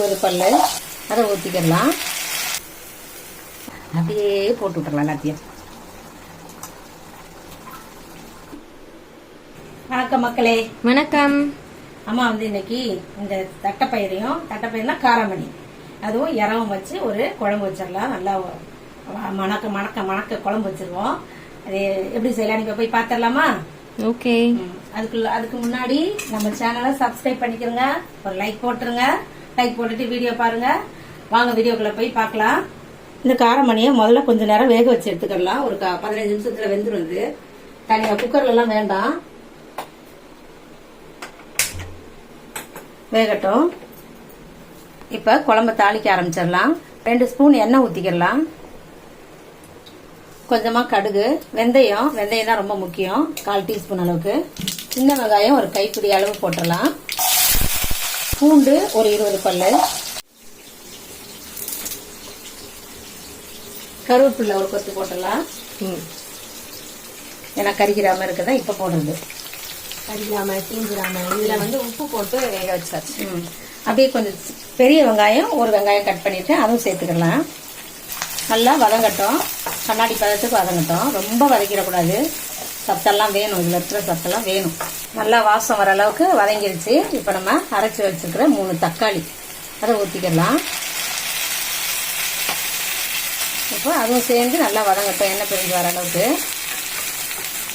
இருபது பல்லு. அதை ஊற்றிக்கிடலாம் அப்படியே போட்டு விட்டுறலாம் எல்லாத்தையும். வணக்கம் மக்களே. வணக்கம். அம்மா வந்து இன்னைக்கு இந்த தட்டைப்பயிரையும் தட்டைப்பயிர்னா காராமணி. அதுவும் இறவும் வச்சு ஒரு குழம்பு வச்சிடலாம். நல்லா மணக்க மணக்க மணக்க குழம்பு வச்சிருவோம். அது எப்படி செய்யலாம்? நீங்க போய் பார்த்துடலாமா ஓகே. அதுக்குள்ள அதுக்கு முன்னாடி நம்ம சேனலை சப்ஸ்கிரைப் பண்ணிக்கிறோங்க. ஒரு லைக் போட்டுருங்க. லைக் போட்டுட்டு வீடியோ பாருங்க. வாங்க வீடியோக்குள்ள போய் பார்க்கலாம். இந்த காரமணியை முதல்ல கொஞ்ச நேரம் வேக வச்சு எடுத்துக்கலாம் ஒரு பதினஞ்சு நிமிஷத்துல வெந்துடும் இது தனியா குக்கர்ல எல்லாம் வேண்டாம். வேகட்டும். இப்ப குழம்பு தாளிக்க ஆரம்பிச்சிடலாம். ரெண்டு ஸ்பூன் எண்ணெய் ஊற்றிக்கிடலாம் கொஞ்சமா கடுகு வெந்தயம். வெந்தயம் தான் ரொம்ப முக்கியம். கால் டீஸ்பூன் அளவுக்கு. சின்ன வெங்காயம் ஒரு கைப்பிடி அளவு போட்டுடலாம். பூண்டு ஒரு இருபது பல்லு. கருவேப்பிலை ஒரு கொத்து போட்டுடலாம். ஏன்னா கறிக்கிறாம இருக்கதான் இப்ப போடுறது. கறிக்காம தீஞ்சிராம இதுல வந்து உப்பு போட்டு வேக வச்சாச்சு. ம். அப்படியே கொஞ்சம் பெரிய வெங்காயம் ஒரு வெங்காயம் கட் பண்ணிட்டு அதுவும் சேர்த்துக்கலாம். நல்லா வதங்கட்டும். கண்ணாடி பதத்துக்கு வதங்கட்டும். ரொம்ப வதக்கிடக்கூடாது. சத்தெல்லாம் வேணும். இதில் இருக்கிற சத்தெல்லாம் வேணும். நல்லா வாசம் வர அளவுக்கு வதங்கிருச்சு. இப்போ நம்ம அரைச்சி வச்சிருக்கிற மூணு தக்காளி. அதை ஊற்றிக்கலாம் இப்போ அதுவும் சேர்ந்து நல்லா வதங்கட்டும் எண்ணெய் பிரிஞ்சு வர அளவுக்கு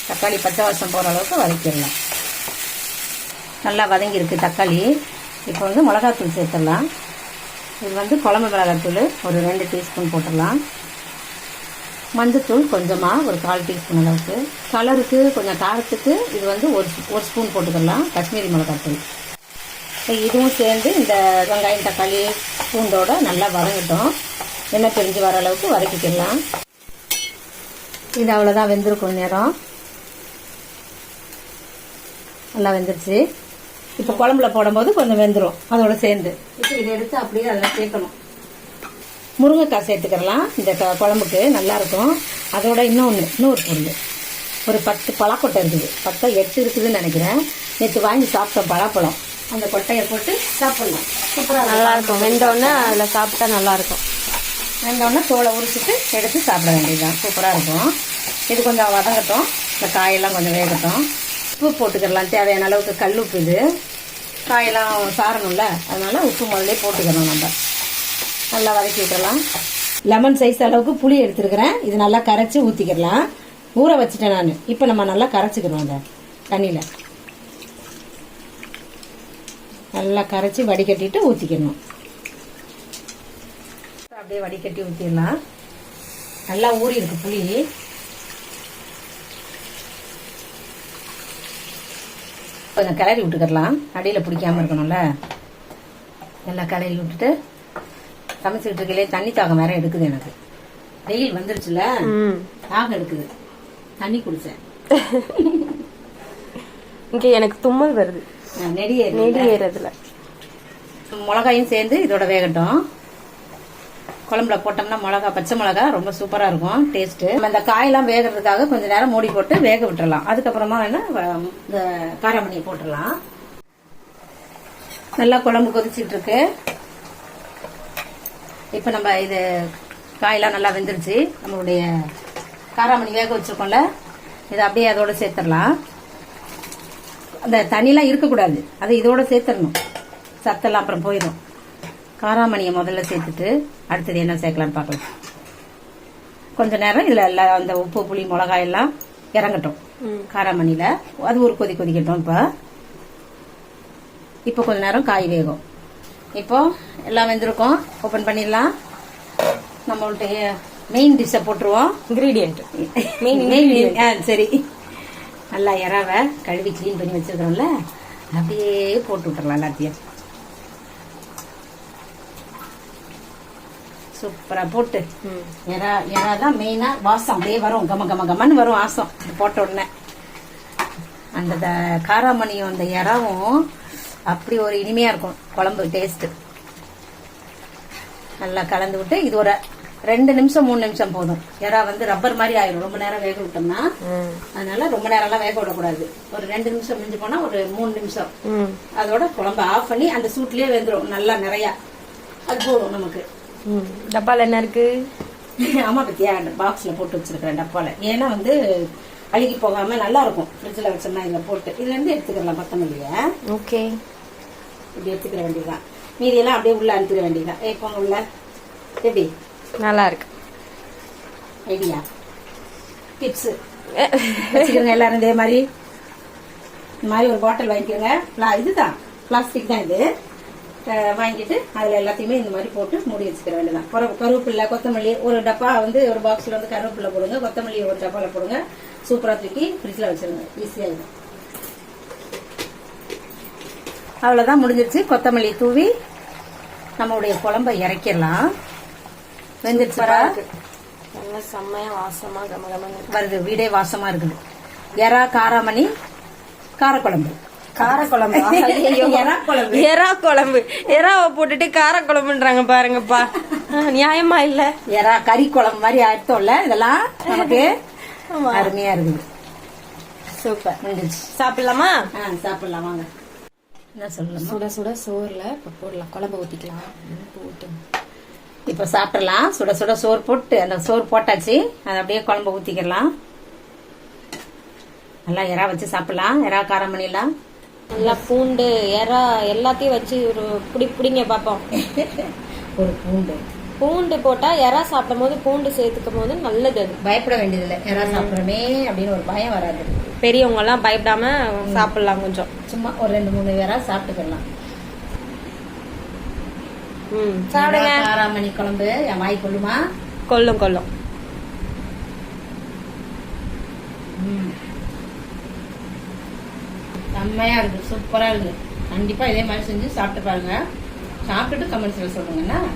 தக்காளி பச்சை வாசம் போகிற அளவுக்கு வதக்கிடலாம். நல்லா வதங்கியிருக்கு தக்காளி. இப்போ வந்து மிளகாத்தூள் சேர்த்துடலாம். இது வந்து குழம்பு மிளகாத்தூள் ஒரு ரெண்டு டீஸ்பூன் போட்டுடலாம். மஞ்சத்தூள் கொஞ்சமாக ஒரு கால் டீஸ்பூன் அளவுக்கு. கலருக்கு கொஞ்சம் காரத்துக்கு இது வந்து ஒரு ஒரு ஸ்பூன் போட்டுக்கலாம். காஷ்மீரி மிளகாத்தூள் இப்போ இதுவும் சேர்ந்து இந்த வெங்காயம் தக்காளி பூண்டோட நல்லா வதங்கட்டும். எண்ணெய் பிரிஞ்சு வர அளவுக்கு வதக்கிக்கலாம். இது அவ்வளோதான் வெந்திருக்கும் நேரம். நல்லா வெந்துருச்சு. இப்போ குழம்புல போடும்போது கொஞ்சம் வெந்துடும் அதோட சேர்ந்து. இப்போ இதை எடுத்து அப்படியே அதில் சேர்க்கணும். முருங்கைக்காய் சேர்த்துக்கிறலாம் இந்த குழம்புக்கு நல்லா இருக்கும் அதோட இன்னொன்று இன்னொரு பொருள். ஒரு பத்து பலாக்கொட்டை இருக்குது. பத்தோ எட்டு இருக்குதுன்னு நினைக்கிறேன். நேற்று வாங்கி சாப்பிட்டோம் பலாப்பழம். அந்த கொட்டையை போட்டு சாப்பிடலாம் சூப்பராக நல்லா இருக்கும் வெந்தோடனே அதுல சாப்பிட்டா நல்லா இருக்கும் வெந்தோடனே தோலை உரிச்சிட்டு எடுத்து சாப்பிட வேண்டியதுதான். சூப்பராக இருக்கும். இது கொஞ்சம் வதங்கட்டும். இந்த காயெல்லாம் கொஞ்சம் வேகட்டும். உப்பு போட்டுக்கிடலாம் தேவையான அளவுக்கு கல் உப்பு இது. காயெல்லாம் சாரணும்ல. அதனால உப்பு முதல்ல போட்டுக்கணும் நம்ம. நல்லா வதக்கி விட்டுறலாம். லெமன் சைஸ் அளவுக்கு புளி எடுத்துருக்கிறேன். இது நல்லா கரைச்சி ஊற்றிக்கிடலாம் ஊற வச்சுட்டேன் நான். இப்போ நம்ம நல்லா கரைச்சிக்கிறோம் அந்த தண்ணியில். நல்லா கரைச்சி வடிகட்டிட்டு ஊற்றிக்கணும் அப்படியே வடிகட்டி ஊற்றிடலாம் நல்லா ஊறி இருக்கு புளி. கொஞ்சம் கிளறி விட்டுக்கிடலாம். அடியில் பிடிக்காம இருக்கணும்ல. நல்லா கிளறி விட்டுட்டு சமைச்சிட்டு இருக்கையிலே தண்ணி தாகம் வேற எடுக்குது எனக்கு. வெயில் வந்துருச்சுல? தாகம் எடுக்குது. தண்ணி குடிச்சேன். இங்க எனக்கு தும்மல் வருது. நெடியே நெடி ஏறதுல? மிளகாயும் சேர்ந்து இதோட வேகட்டும். குழம்புல போட்டோம்னா மிளகா பச்சை மிளகா ரொம்ப சூப்பரா இருக்கும் டேஸ்ட் நம்ம இந்த காயெல்லாம் வேகிறதுக்காக கொஞ்ச நேரம் மூடி போட்டு வேக விட்டுறலாம். அதுக்கப்புறமா வேணா இந்த காராமணியை போட்டுடலாம் நல்லா குழம்பு கொதிச்சிட்டு இருக்கு. இப்போ நம்ம இது காயெல்லாம் நல்லா வெந்துருச்சு. நம்மளுடைய காராமணி வேக வச்சிருக்கோம்ல இதை அப்படியே அதோட சேர்த்துடலாம். அந்த தண்ணிலாம் இருக்கக்கூடாது. அதை இதோட சேர்த்துடணும். சத்தெல்லாம் அப்புறம் போயிடும். காராமணியை முதல்ல சேர்த்துட்டு அடுத்தது என்ன சேர்க்கலாம்னு பார்க்கலாம். கொஞ்ச நேரம் இதில் எல்லாம் அந்த உப்பு புளி மிளகாய் எல்லாம் இறங்கட்டும். காராமணியில். அது ஒரு கொதி கொதிக்கட்டும் இப்போ. இப்போ கொஞ்ச நேரம் காய் வேகும். இப்போ எல்லாம் வெந்திருக்கும். ஓப்பன் பண்ணிடலாம். நம்மளுடைய மெயின் டிஷ்ஷை போட்டுருவோம். இன்கிரீடியன்ட் மெயின் ஆ சரி. நல்லா இறாவை கழுவி க்ளீன் பண்ணி வச்சிருக்கிறோம்ல. அப்படியே போட்டு விட்டுறலாம் எல்லாத்தையும். சூப்பரா போட்டு. எறா எறா தான் மெயினா வாசம். அப்படியே வரும். கம கம கமன்னு வரும் வாசம். போட்ட உடனே. அந்த காராமணியும் அந்த இறாவும் அப்படி ஒரு இனிமையா இருக்கும் குழம்பு டேஸ்ட் நல்லா கலந்து விட்டு இது ஒரு ரெண்டு நிமிஷம் மூணு நிமிஷம் போதும். எறா வந்து ரப்பர் மாதிரி ஆயிடும் ரொம்ப நேரம் வேக விட்டோம்னா அதனால ரொம்ப நேரம்லாம் வேக விடக்கூடாது. ஒரு ரெண்டு நிமிஷம் மிஞ்சி போனா ஒரு மூணு நிமிஷம். அதோட குழம்பு ஆஃப் பண்ணி அந்த சூட்லயே வெந்துடும் நல்லா நிறைய. அது போதும் நமக்கு. டப்பால என்ன இருக்கு? அம்மா பத்தியா பாக்ஸில் போட்டு வச்சிருக்கிறேன் டப்பாவில் ஏன்னா வந்து அழுகி போகாம நல்லா இருக்கும். ஃப்ரிட்ஜில் வச்சோம்னா இதில் போட்டு. இதுலேருந்து எடுத்துக்கலாம் கொத்தமல்லியை. ஓகே. இப்படி எடுத்துக்கிற வேண்டியதுதான். மீதியெல்லாம் அப்படியே உள்ள அனுப்பிட வேண்டியதுதான். ஏ போங்க உள்ள. எப்படி? நல்லா இருக்கு ஐடியா. டிப்ஸு. வச்சுக்கிறோங்க எல்லாரும் இதே மாதிரி. இந்த மாதிரி ஒரு பாட்டில் வாங்கிக்கோங்க. இதுதான். பிளாஸ்டிக் தான் இது. வாங்கிட்டு அதில் எல்லாத்தையுமே இந்த மாதிரி போட்டு மூடி வச்சுக்கிற வேண்டியதான் கரு கருவேப்பில்லை கொத்தமல்லி ஒரு டப்பா வந்து ஒரு பாக்ஸில் வந்து கருவேப்பில்லை போடுங்க. கொத்தமல்லி ஒரு டப்பாவில் போடுங்க. சூப்பராக தூக்கி ஃப்ரிட்ஜில் வச்சிருங்க. ஈஸியாக இருக்கும் அவ்வளோதான் முடிஞ்சிருச்சு. கொத்தமல்லி தூவி நம்மளுடைய குழம்பை இறக்கிடலாம். வெந்துருச்சுப்பா நல்லா செம்மையா வாசமா கமகமன்னு வருது. வீடே வாசமா இருக்குது. எறா காராமணி காரக்குழம்பு. காரக்குழம்பு? எறா குழம்பு. எறா குழம்பு. எறாவை போட்டுட்டு காரக்குழம்புன்றாங்க பாருங்கப்பா. நியாயமா இல்ல? எறா கறி குழம்பு மாதிரி அர்த்தம்ல இதெல்லாம் நமக்கு அருமையா இருக்குது. சூப்பர். சாப்பிடலாமா? சாப்பிடலாம். வாங்க. என்ன சொல்லலாமா சுட சுட சோறுல இப்ப போடலாம். குழம்பு ஊத்திக்கலாம். ம், போட்டு. இப்ப சாப்பிடலாம். சுட சுட சோறு போட்டு அந்த சோறு போட்டாச்சு. அதை அப்படியே குழம்பு ஊத்திக்கலாம் நல்லா எறா வச்சு சாப்பிடலாம். எறா காரமணி எல்லாம் நல்லா பூண்டு எறா எல்லாத்தையும் வச்சு ஒரு புடி புடிங்க பாப்போம். ஒரு பூண்டு. பூண்டு போட்டா எறா சாப்பிடும் போது பூண்டு சேர்த்துக்கும் போது நல்லது அது. பயப்பட வேண்டியதில்லை. எறா சாப்பிட்றோமே அப்படின்னு ஒரு பயம் வராது. பெரியவங்க எல்லாம் பயப்படாம சாப்பிடலாம் கொஞ்சம். சும்மா ஒரு ரெண்டு மூணு பேரா சாப்பிட்டுக்கலாம். ம் சாப்பிடுங்க. காராமணி குழம்பு என் வாய் கொள்ளுமா? கொல்லும் கொல்லும் செம்மையா இருக்கு சூப்பரா இருக்கு. கண்டிப்பா இதே மாதிரி செஞ்சு சாப்பிட்டு பாருங்க. சாப்பிட்டுட்டு கமெண்ட்ஸ்ல சொல்லுங்கண்ணா ம்